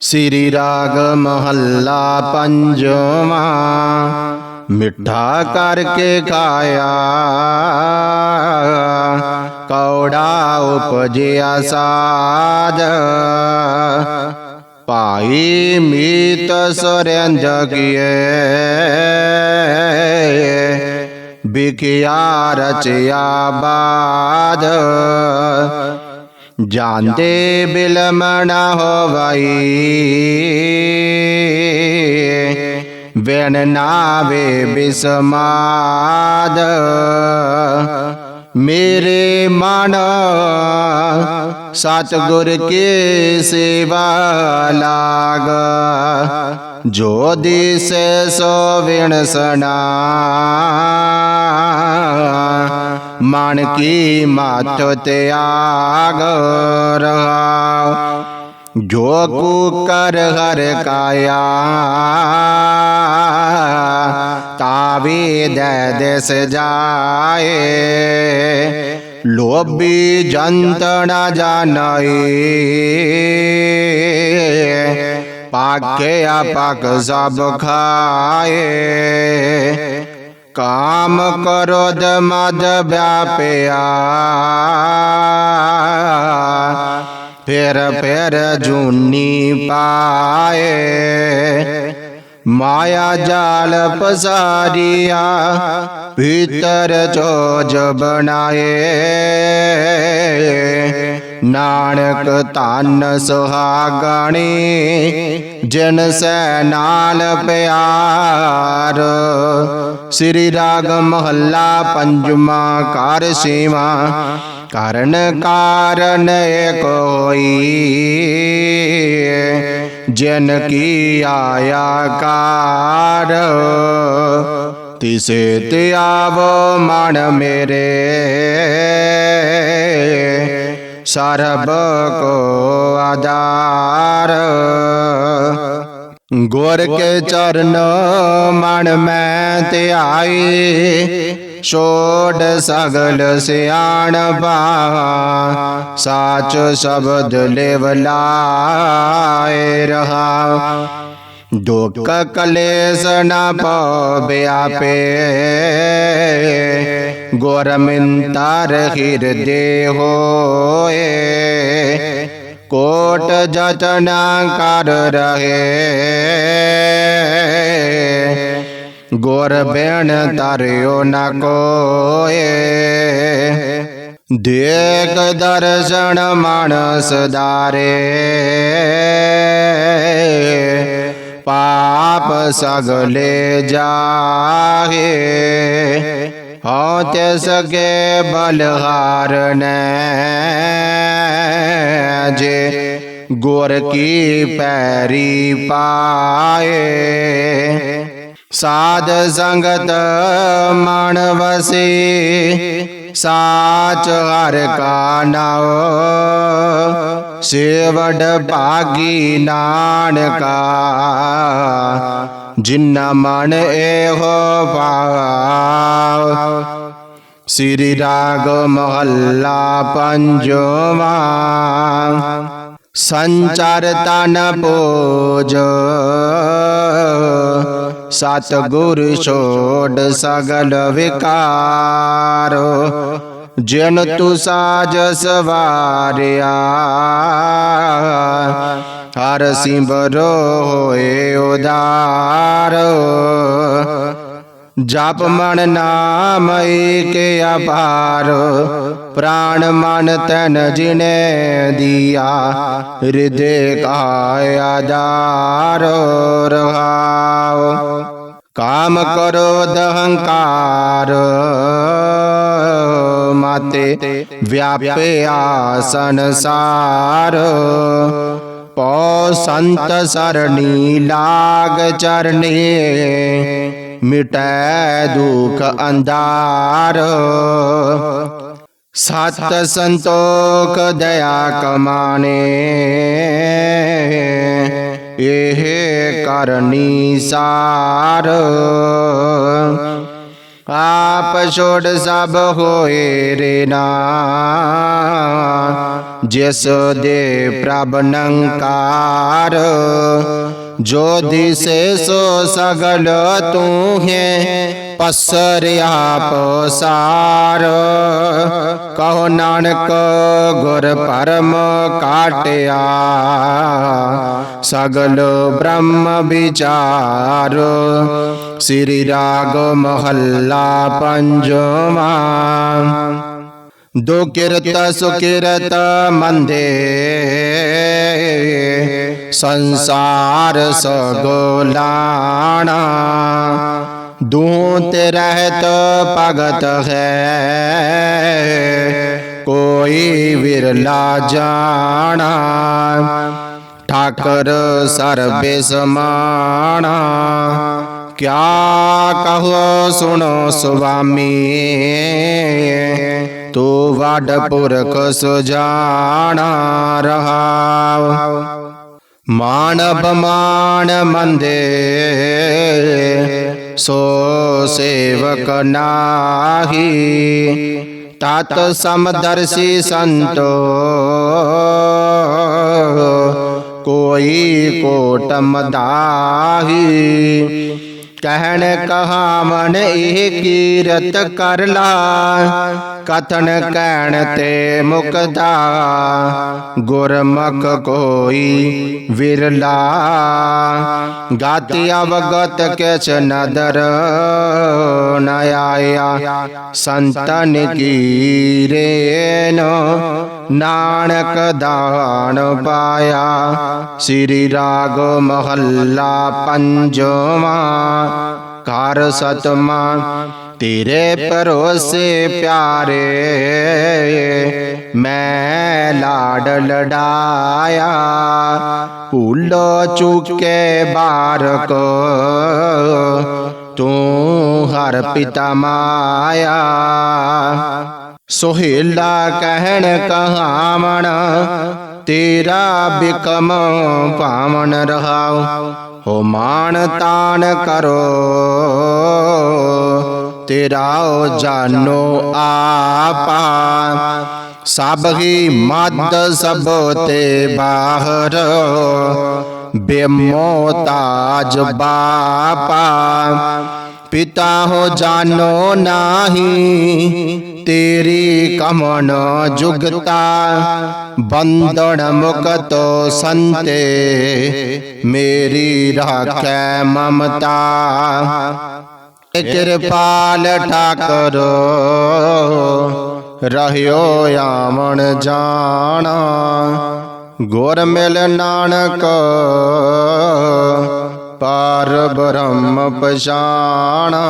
ਸ੍ਰੀ ਰਾਗ ਮਹੱਲਾ ਪੰਜਵਾਂ, ਮਿੱਠਾ ਕਰਕੇ ਖਾਇਆ ਕੌੜਾ ਉਪਜਿਆ ਸਾਧ ਪਾਈ ਮੀਤ ਸੁਰੰਜ ਕੀਏ। ਬਿਕਿਆ ਰਚਿਆ ਬਾਦ ਜਾਂਦੇ ਬਿਲਮਣ ਹੋਵਈ। ਵਿਣ ਨਾਵੇ ਬਿਸਮਾਦ। ਮੇਰੇ ਮਨ ਸਤਿਗੁਰ ਕੇ ਸੇਵਾ ਲਾਗ। ਜੋ ਦਿਸੇ ਸੋ ਵਿਣ ਸਣਾ। ਮਨ ਕੀ ਮਾਤ ਤਿਆਗ ਰਹਾ ਜੋ ਕੂ ਕਰ ਹਰ ਕਾਇਆ ਤਾਵੇ ਦੇ ਦੇਸ ਜਾਏ ਲੋਭੀ ਜੰਤ ਨਾ ਜਾਣਈ ਪਾਕੇ ਆਪਕ ਸਭ ਖਾਏ ਕਾਮ ਕਰੋਧ ਮਦ ਵਿਆਪਿਆ ਫਿਰ ਫਿਰ ਜੂਨੀ ਪਾਏ ਮਾਇਆ ਜਾਲ ਪਸਾਰੀਆ ਭੀਤਰ ਚੋਜ ਬਣਾਏ ਨਾਨਕ ਧਨ ਸੁਹਾਗਣੀ, ਜਿਨ ਸੈ ਨਾਲ ਪਿਆਰ। ਸ੍ਰੀ ਰਾਗ ਮਹੱਲਾ ਪੰਜਵਾਂ ਕਾਰ ਸੇਵਾ ਕਰਨ ਕਾਰਨ ਏਕ ਹੋਈ। ਜਿਨ ਕੀ ਆਇਆ ਕਾਰ, ਤਿਸੇ ਤੇ ਆਵੋ ਮਨ ਮੇਰੇ। ਸਰਬ ਕੋ ਆਧਾਰ। ਗੁਰ ਕੇ ਚਰਨ ਮਨ ਮੈਂ ਧਿਆਏ ਛੋੜ ਸਗਲ ਸਿਆਣ ਬਾ ਸਾਚ ਸ਼ਬਦ ਲੇਵ ਲਾਏ ਰਹਾ। ਦੁਖ ਕਲੇਸ਼ ਨ ਪਵਿਆਪੇ ਗੁਰ ਮਿੰਤਰ ਹਿਰਦੇ ਹੋਏ। ਕੋਟ ਜਤਨਾ ਕਰ ਰਹੇ। ਗੁਰ ਬੇਣ ਤਰਿਓ ਨਾ ਕੋਏ। ਦੇਖ ਦਰਸ਼ਨ ਮਾਨਸ ਦਾਰੇ ਪਾਪ ਸਗਲੇ ਜਾਹੇ। ਹਉ ਤੇ ਸਕੇ ਬਲਹਾਰਨੈ ਜੇ ਗੁਰ ਕੀ ਪੈਰੀ ਪਾਏ। ਸਾਧ ਸੰਗਤ ਮਨ ਵਸੇ ਸਾਚ ਹਰ ਕਾ ਨਾਉ, ਸੇਵਡ ਭਾਗੀ ਨਾਨਕਾ। ਜਿਨ ਮਨ ਇਹੋ ਭਾਵ, ਸ੍ਰੀ ਰਾਗ ਮਹੱਲਾ ਪੰਜਵਾ। ਸੰਚਰ ਤਨ ਪੋਜ ਸਤ ਗੁਰ ਛੋੜ ਸਗਲ ਵਿਕਾਰ ਜਿਨ ਤੂ ਸਾਜ ਸਵਾਰਿਆ। ਹਰ ਸਿੰਬਰੋ ਹੋਏ ਉਦਾਰ। ਜਪ ਮਨ ਨਾਮ ਏਕੇ ਅਪਾਰ, ਪ੍ਰਾਣ ਮਨ ਤਨ ਜਿਨੇ ਦਿਆ ਹਿਰਦੇ ਕਾਇ ਆਧਾਰ ਰਹਾਉ। ਕਾਮ ਕਰੋ ਦਹੰਕਾਰ, ਮਾਤੇ ਵਿਆਪਿਆ ਸੰਸਾਰ ਪਉ ਸੰਤ ਸਰਣੀ ਲਾਗ ਚਰਨੇ ਮਿਟੈ ਦੁਖ ਅੰਧਾਰ। ਸਤ ਸੰਤੋਖ ਦਇਆ ਕਮਾਨੇ। ਇਹ ਕਰਨੀ ਸਾਰ। ਆਪ ਛੋੜ ਸਭ ਹੋਏ ਰੇ ਨਾ। ਜਿਸ ਦੇ ਪ੍ਰਭ ਨੰਕਾਰ। ਜੋ ਦਿਸੇ ਸੋ ਸਗਲ ਤੂੰ ਹੈ, ਪਸਰ ਆਪ ਸਾਰ। ਕਹੋ ਨਾਨਕ ਗੁਰ ਪਰਮ ਕਾਟਿਆ, ਸਗਲ ਬ੍ਰਹਮ ਵਿਚਾਰ। ਸ੍ਰੀ ਰਾਗ ਮਹੱਲਾ ਪੰਜਵਾ। ਦੋ ਕਿਰਤ ਸੁਕਿਰਤ ਮੰਦੇ। ਸੰਸਾਰ ਸਗੋਲਾਣਾ ਦੂਤ ਰਹਿਤ ਭਗਤ ਹੈ। ਕੋਈ ਵਿਰਲਾ ਜਾਣਾ। ਠਾਕਰ ਸਰਬੇ ਸਮਾਣਾ ਕਿਆ ਕਹੋ ਸੁਣੋ ਸੁਆਮੀ। ਤੂੰ ਵੱਡ ਪੁਰਖ ਸੁਜਾਣਾ ਰਹਾਉ ਮਾਨਵ ਮਾਨ ਮੰਦੇ ਸੋ ਸੇਵਕ ਨਾਹੀ ਤਤ ਸਮਦਰਸੀ ਸੰਤੋ ਕੋਈ ਕੋਟ ਮਦਾਹੀ ਕਹਿਣ ਕਹਾਵਨ ਇਹ ਕੀਰਤ ਕਰ ਲਾ। ਕਥਨ ਕਹਿਣ ਤੇ ਮੁਕਦਾ ਗੁਰਮੁਖ ਕੋਈ ਵਿਰਲਾ। ਗਾਤੀ ਅਵਗਤ ਕਿਛ ਨਦਰ ਨ ਆਇਆ। ਸੰਤਨ ਕੀ ਰੇਨ ਨਾਨਕ ਦਾਨ ਪਾਇਆ। ਸ੍ਰੀ ਰਾਗ ਮਹੱਲਾ ਪੰਜਵਾਂ, ਘਰ ਸਤਮਾ ਤੇਰੇ ਭਰੋਸੇ ਪਿਆਰੇ, ਮੈਂ ਲਾਡ ਲਡਾਇਆ ਭੁੱਲੋ ਚੁੱਕੇ ਬਾਰਕ ਤੂੰ ਹਰ ਪਿਤਾ ਮਾਇਆ। ਸੁਹੇਲਾ ਕਹਿਣ ਕਹਾਵਣ, ਤੇਰਾ ਬਿਕਮ ਭਾਵਨ ਰਹਾਉ, ਹੋ ਮਾਨ ਤਾਨ ਕਰੋ। ਤੇਰਾ ਜਾਨੋ ਆਪਾ, ਸਭ ਹੀ ਮਦ ਸਭ ਤੇ ਬਾਹਰ। ਬੇਮੋ ਤਾਜ ਬਾਪਾ। ਪਿਤਾ ਹੋ ਜਾਨੋ ਨਾਹੀ, ਤੇਰੀ ਕਮਨ ਜੁਗਤਾ। ਬੰਧਨ ਮੁਕਤੋ ਸੰਤੇ, ਮੇਰੀ ਰਾਖੈ ਮਮਤਾ। ਕਿਰਪਾਲ ਠਾਕਰ, ਰਹਿਓ ਆਵਣ ਜਾਣਾ। ਗੁਰ ਮਿਲ ਨਾਨਕ ਪਾਰ ਬ੍ਰਹਮ ਪਛਾਣਾ।